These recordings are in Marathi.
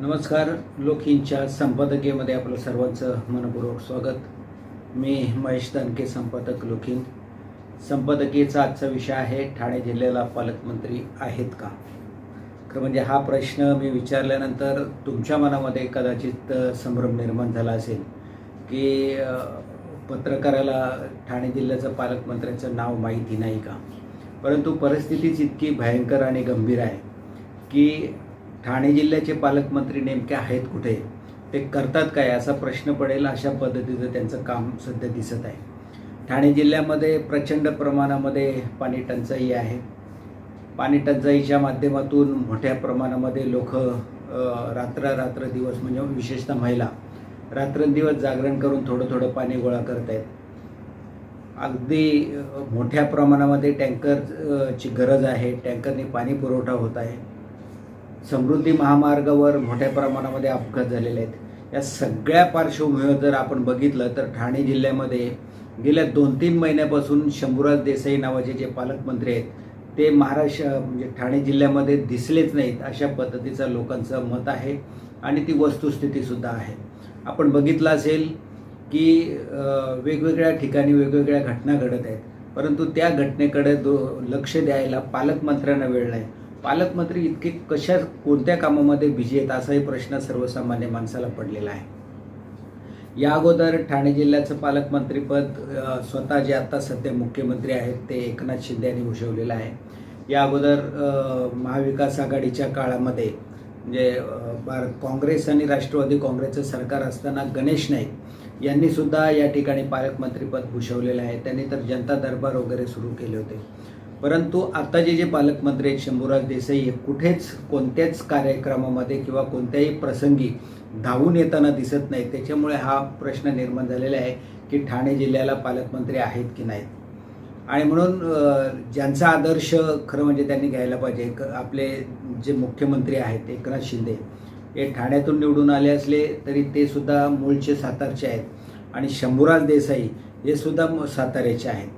नमस्कार लोकहिंच्या संपादकीयमध्ये आपलं सर्वांचं मनपूर्वक स्वागत. मी महेश दानके संपादक लोकहिंद संपादकीयचा आजचा विषय आहे ठाणे जिल्ह्याला पालकमंत्री आहेत का? खरं म्हणजे हा प्रश्न मी विचारल्यानंतर तुमच्या मनामध्ये कदाचित संभ्रम निर्माण झाला असेल की पत्रकाराला ठाणे जिल्ह्याचं पालकमंत्र्यांचं नाव माहिती नाही का? परंतु परिस्थितीच इतकी भयंकर आणि गंभीर आहे की ठाणे जिल्ह्याचे पालकमंत्री नेमके आहेत कुठे? ते करतात काय? असा प्रश्न पडेल अशा पद्धतीचं त्यांचं काम सध्या दिसत आहे. ठाणे जिल्ह्यामध्ये प्रचंड प्रमाणामध्ये पाणी टंचाई आहे. पाणी टंचाईच्या माध्यमातून मोठ्या प्रमाणामध्ये लोक रात्र रात्र दिवस म्हणजे विशेषतः महिला रात्रंदिवस जागरण करून थोडं थोडं पाणी गोळा करत आहेत अगदी मोठ्या प्रमाणामध्ये टँकर ची गरज आहे. टँकरने पाणी पुरवठा होत आहे. समृद्धी महामार्गावर मोठ्या प्रमाणामध्ये अपघात झालेले आहेत. या सगळ्या पार्श्वभूमीवर जर आपण बघितलं तर ठाणे जिल्ह्यामध्ये गेल्या दोन तीन महिन्यापासून शंभूराज देसाई नावाचे जे पालकमंत्री आहेत ते महाराष्ट्र म्हणजे ठाणे जिल्ह्यामध्ये दिसलेच नाहीत अशा पद्धतीचा लोकांचं मत आहे आणि ती वस्तुस्थितीसुद्धा आहे. आपण बघितलं असेल की वेगवेगळ्या ठिकाणी वेगवेगळ्या घटना घडत आहेत. परंतु त्या घटनेकडे दो लक्ष द्यायला पालकमंत्र्यांना वेळ नाही. पालकमंत्री इतके कशा कोणत्या कामामध्ये बिझी आहेत असाही प्रश्न सर्वसामान्य माणसाला पडलेला आहे. या अगोदर ठाणे जिल्ह्याचं पालकमंत्रीपद स्वतः जे आता सध्या मुख्यमंत्री आहेत ते एकनाथ शिंदे यांनी भूषवलेलं आहे. या अगोदर महाविकास आघाडीच्या काळामध्ये म्हणजे भारत काँग्रेस आणि राष्ट्रवादी काँग्रेसचं सरकार असताना गणेश नाईक यांनीसुद्धा या ठिकाणी पालकमंत्रीपद भूषवलेलं आहे. त्यांनी तर जनता दरबार वगैरे सुरू केले होते. परंतु आता जे जे पालकमंत्री आहेत शंभूराज देसाई हे कुठेच कोणत्याच कार्यक्रमामध्ये किंवा कोणत्याही प्रसंगी धावून येताना दिसत नाही त्याच्यामुळे हा प्रश्न निर्माण झालेला आहे की ठाणे जिल्ह्याला पालकमंत्री आहेत की नाहीत. आणि म्हणून ज्यांचा आदर्श खरं म्हणजे त्यांनी घ्यायला पाहिजे. क- आपले जे मुख्यमंत्री आहेत एकनाथ शिंदे हे ठाण्यातून निवडून आले असले तरी ते सुद्धा मूळचे सातारचे आहेत. आणि शंभूराज देसाई हे सुद्धा साताऱ्याचे आहेत.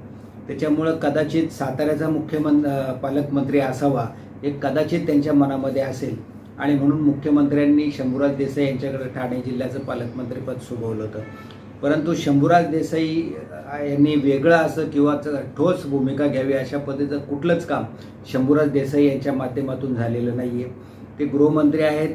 त्याच्यामुळं कदाचित साताऱ्याचा मुख्यमं पालकमंत्री असावा हे कदाचित त्यांच्या मनामध्ये असेल. आणि म्हणून मुख्यमंत्र्यांनी शंभूराज देसाई यांच्याकडे ठाणे जिल्ह्याचं पालकमंत्रीपद सोबवलं होतं. परंतु शंभूराज देसाई यांनी वेगळं असं किंवा ठोस भूमिका घ्यावी अशा पद्धतीचं कुठलंच काम शंभूराज देसाई यांच्या माध्यमातून झालेलं नाही आहे ते गृहमंत्री आहेत.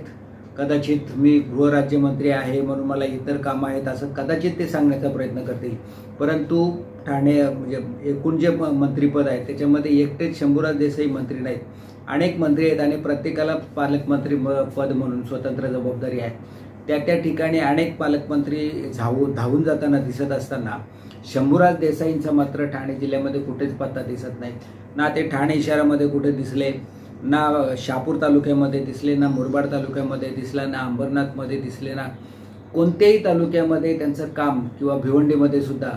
कदाचित मी गृहराज्यमंत्री आहे म्हणून मला इतर कामं आहेत असं कदाचित ते सांगण्याचा प्रयत्न करतील. परंतु ठाणे म्हणजे एकूण जे मंत्रीपद आहे त्याच्यामध्ये एकटेच शंभूराज देसाई मंत्री नाहीत. अनेक मंत्री आहेत आणि प्रत्येकाला पालकमंत्री म- पद म्हणून स्वतंत्र जबाबदारी आहे. त्या त्या ठिकाणी अनेक पालकमंत्री धावू धावून जाताना दिसत असताना शंभूराज देसाईंचा मात्र ठाणे जिल्ह्यामध्ये कुठेच पत्ता दिसत नाही. ना ते ठाणे शहरामध्ये कुठे दिसले ना शहापूर तालुक्यामध्ये दिसले ना मुरबाड तालुक्यामध्ये दिसला ना अंबरनाथमध्ये दिसले ना कोणत्याही तालुक्यामध्ये त्यांचं काम किंवा भिवंडीमध्ये सुद्धा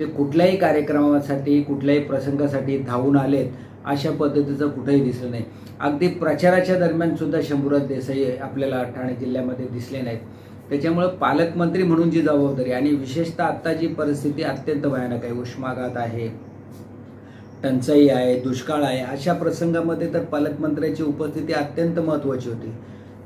ते कुठल्याही कार्यक्रमासाठी कुठल्याही प्रसंगासाठी धावून आलेत अशा पद्धतीचं कुठेही दिसलं नाही. अगदी प्रचाराच्या दरम्यान सुद्धा शंभूराज देसाई आपल्याला ठाणे जिल्ह्यामध्ये दिसले नाहीत. त्याच्यामुळं पालकमंत्री म्हणून जी जबाबदारी आणि विशेषतः आत्ता जी परिस्थिती अत्यंत भयानक आहे उष्माघात आहे टंचाई आहे दुष्काळ आहे अशा प्रसंगामध्ये तर पालकमंत्र्याची उपस्थिती अत्यंत महत्त्वाची होती.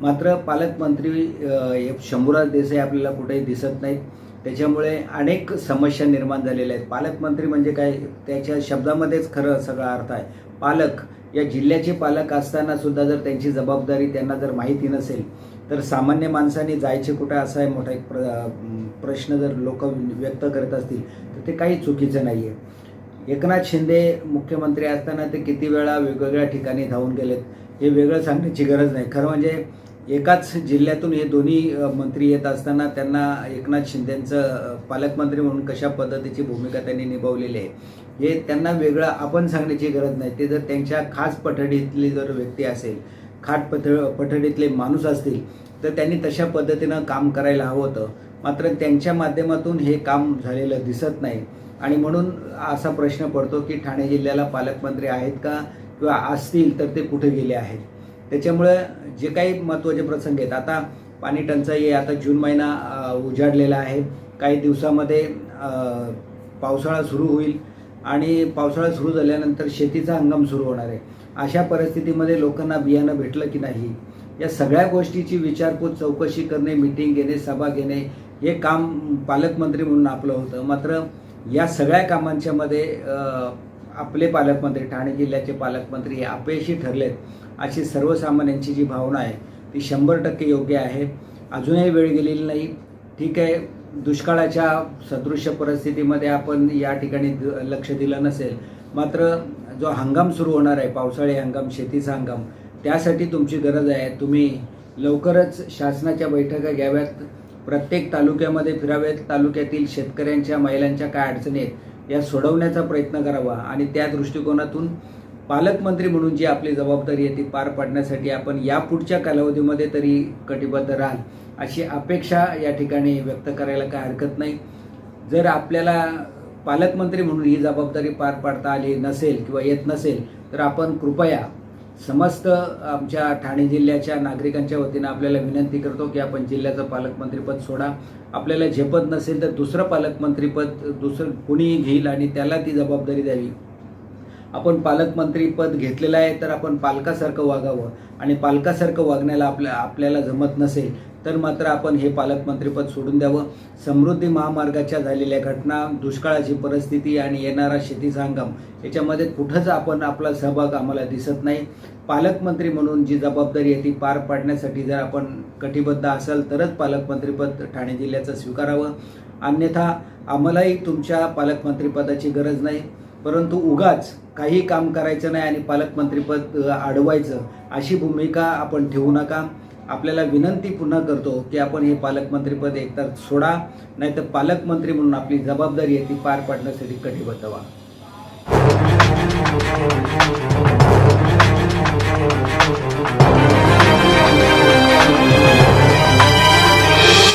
मात्र पालकमंत्री हे शंभूराज देसाई आपल्याला कुठेही दिसत नाहीत. त्याच्यामुळे अनेक समस्या निर्माण झालेल्या आहेत. पालकमंत्री म्हणजे काय? त्याच्या शब्दामध्येच खरं सगळा अर्थ आहे. पालक या जिल्ह्याचे पालक असताना सुद्धा जर त्यांची जबाबदारी त्यांना जर माहिती नसेल तर सामान्य माणसाने जायचे कुठे असा आहे मोठा एक प्र प्रश्न जर लोक व्यक्त करत असतील तर ते काही चुकीचं नाही आहे एकनाथ शिंदे मुख्यमंत्री असताना ते किती वेळा वेगवेगळ्या ठिकाणी धावून गेलेत हे वेगळं सांगण्याची गरज नाही. खरं म्हणजे एकाच जिल्ह्यातून हे दोन्ही मंत्री येत असताना त्यांना एकनाथ शिंदेंचं पालकमंत्री म्हणून कशा पद्धतीची भूमिका त्यांनी निभावलेली आहे हे त्यांना वेगळं आपण सांगण्याची गरज नाही. ते जर त्यांच्या खास पठडीतली जर व्यक्ती असेल खाट पथ पठडीतले माणूस असतील तर त्यांनी तशा पद्धतीनं काम करायला हवं होतं. मात्र त्यांच्या माध्यमातून हे काम झालेलं दिसत नाही. आणि म्हणून असा प्रश्न पडतो की ठाणे जिल्ह्याला पालकमंत्री आहेत का? किंवा असतील तर ते कुठे गेले आहेत? त्याच्यामुळं जे काही महत्त्वाचे प्रसंग आहेत आता पाणी टंचाई आहे आता जून महिना उजाडलेला आहे. काही दिवसामध्ये पावसाळा सुरू होईल आणि पावसाळा सुरू झाल्यानंतर शेतीचा हंगाम सुरू होणार आहे. अशा परिस्थितीमध्ये लोकांना बियाणं भेटलं की नाही? या सगळ्या गोष्टीची विचारपूस चौकशी करणे मिटिंग घेणे सभा घेणे हे काम पालकमंत्री म्हणून आपलं होतं. मात्र या सगळ्या कामांच्यामध्ये आपले पालकमंत्री ठाणे जिल्ह्याचे पालकमंत्री हे अपयशी ठरलेत अशी सर्वसामान्यांची जी भावना आहे ती शंभर टक्के योग्य आहे. अजूनही वेळ गेलेली नाही. ठीक आहे दुष्काळाच्या सदृश्य परिस्थितीमध्ये आपण या ठिकाणी लक्ष दिलं नसेल. मात्र जो हंगाम सुरू होणार आहे पावसाळी हंगाम शेतीचा हंगाम त्यासाठी तुमची गरज आहे. तुम्ही लवकरच शासनाच्या बैठका घ्याव्यात. प्रत्येक तालुक्यामध्ये फिराव्यात तालुक्यातील शेतकऱ्यांच्या महिलांच्या काय अडचणी आहेत या सोडवण्याचा प्रयत्न करावा आणि त्या दृष्टिकोनातून पालकमंत्री म्हणून जी आपली जबाबदारी आहे ती पार पाडण्यासाठी आपण यापुढच्या कालावधीमध्ये तरी कटिबद्ध राहाल अशी अपेक्षा या ठिकाणी व्यक्त करायला काय हरकत नाही. जर आपल्याला पालकमंत्री म्हणून ही जबाबदारी पार पाडता आली नसेल किंवा येत नसेल तर आपण कृपया समस्त आमच्या ठाणे जिल्ह्याच्या नागरिकांच्या वतीनं आपल्याला विनंती करतो की आपण जिल्ह्याचं पालकमंत्रीपद सोडा. आपल्याला झेपत नसेल तर दुसरं पालकमंत्रीपद दुसरं कुणीही घेईल आणि त्याला ती जबाबदारी द्यावी. आपण पालकमंत्रीपद घेतलेलं आहे तर आपण पालकासारखं वागावं. आणि पालकासारखं वागण्याला आपल्या आपल्याला जमत नसेल तर मात्र आपण हे पालकमंत्रीपद सोडून द्यावं. समृद्धी महामार्गाच्या झालेल्या घटना दुष्काळाची परिस्थिती आणि येणारा शेतीचा हंगाम याच्यामध्ये कुठंच आपण आपला सहभाग आम्हाला दिसत नाही. पालकमंत्री म्हणून जी जबाबदारी आहे ती पार पाडण्यासाठी जर आपण कटिबद्ध असाल तरच पालकमंत्रीपद ठाणे जिल्ह्याचं स्वीकारावं. अन्यथा आम्हालाही तुमच्या पालकमंत्रीपदाची गरज नाही. परंतु उगाच काही काम करायचं नाही आणि पालकमंत्रीपद अडवायचं अशी भूमिका आपण ठेवू नका. आपल्याला विनंती पुन्हा करतो की आपण हे पालकमंत्रीपद एकतर सोडा नाही तर पालकमंत्री म्हणून आपली जबाबदारी आहे ती पार पाडण्यासाठी कटिबद्ध व्हा.